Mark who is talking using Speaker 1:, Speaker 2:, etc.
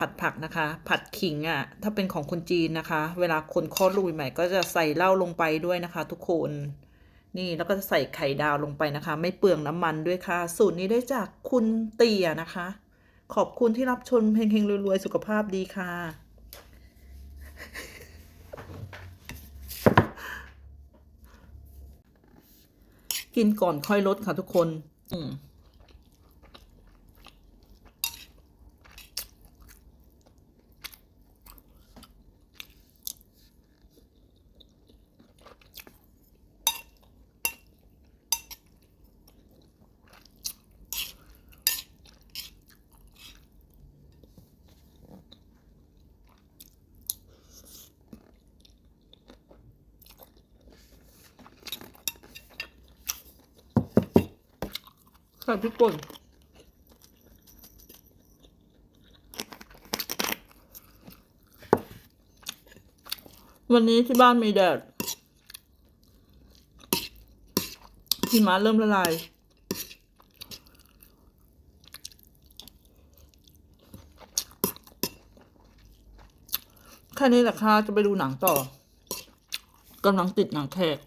Speaker 1: ผัดผักนะคะ ผัดขิงอะ่ะ ถ้าเป็นของคนจีนนะคะ เวลาคนคลอดลูกใหม่ก็จะใส่เหล้าลงไปด้วยนะคะ ทุกคน นี่แล้วก็จะใส่ไข่ดาวลงไปนะคะ ไม่เปลืองน้ำมันด้วยค่ะ สูตรนี้ได้จากคุณเตียนะคะ ขอบคุณที่รับชมเฮงๆรวยๆสุขภาพดีค่ะกินก่อนค่อยลดค่ะทุกคน อืม ส่พริกป่นวันนี้ที่บ้านมีแดดหิมะเริ่มละลาย แค่นี้แหละค่ะจะไปดูหนังต่อกำลังติดหนังแขก